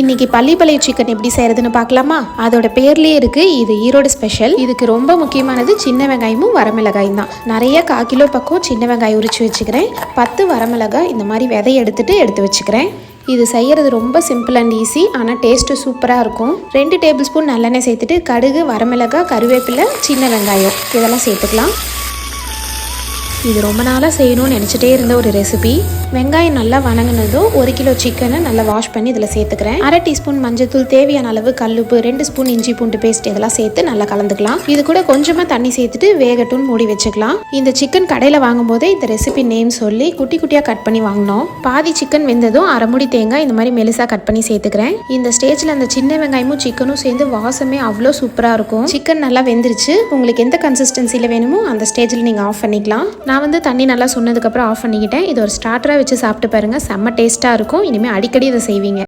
இன்னைக்கு பள்ளிப்பாளைய சிக்கன் எப்படி செய்யறதுன்னு பார்க்கலாமா? அதோட பேர்லயே இருக்கு இது ஈரோடு ஸ்பெஷல் இதுக்கு ரொம்ப முக்கியமானது சின்ன வெங்காயமும் வரமிளகாயும் தான். நிறைய கால் கிலோ பக்கம் சின்ன வெங்காயம் உரிச்சு வச்சுக்கிறேன். பத்து வரமிளகாய் இந்த மாதிரி விதை எடுத்துட்டு எடுத்து வச்சுக்கிறேன். இது செய்கிறது ரொம்ப சிம்பிள் அண்ட் ஈஸி ஆனால் டேஸ்ட்டு சூப்பராக இருக்கும். ரெண்டு டேபிள் ஸ்பூன் நல்லெண்ணெய் சேர்த்துட்டு கடுகு வரமிளகாய் கருவேப்பிலை சின்ன வெங்காயம். இதெல்லாம் சேர்த்துக்கலாம். இது ரொம்ப நாளாக செய்யணும்னு நினச்சிட்டே இருந்த ஒரு ரெசிபி வெங்காயம் நல்லா வணங்கினதும் ஒரு கிலோ சிக்கனை நல்லா வாஷ் பண்ணி இதில் சேர்த்துக்கிறேன். அரை டீஸ்பூன் மஞ்சத்தூள் தேவையான அளவு கல்லுப்பு ரெண்டு ஸ்பூன் இஞ்சி பூண்டு பேஸ்ட் இதெல்லாம் சேர்த்து நல்லா கலந்துக்கலாம். இது கூட கொஞ்சமாக தண்ணி சேர்த்துட்டு வேகட்டும் மூடி வச்சுக்கலாம். இந்த சிக்கன் கடையில் வாங்கும்போதே இந்த ரெசிபி நேம் சொல்லி குட்டி குட்டியாக கட் பண்ணி வாங்கினோம். பாதி சிக்கன் வெந்ததும் அரை மூடி தேங்காய் இந்த மாதிரி மெலிசாக கட் பண்ணி சேர்த்துக்கிறேன். இந்த ஸ்டேஜில் அந்த சின்ன வெங்காயமும் சிக்கனும் சேர்ந்து வாசமே அவ்வளோ சூப்பராக இருக்கும். சிக்கன் நல்லா வெந்துருச்சு. உங்களுக்கு எந்த கன்சிஸ்டன்சியில் வேணுமோ அந்த ஸ்டேஜில் நீங்கள் ஆஃப் பண்ணிக்கலாம். நான் வந்து தண்ணி நல்லா சொன்னதுக்கப்புறம் ஆஃப் பண்ணிக்கிட்டேன். இது ஒரு ஸ்டார்டராக வச்சு சாப்பிட்டு பாருங்கள் செம்ம டேஸ்ட்டாக இருக்கும். இனிமேல் அடிக்கடி இதை செய்வீங்க.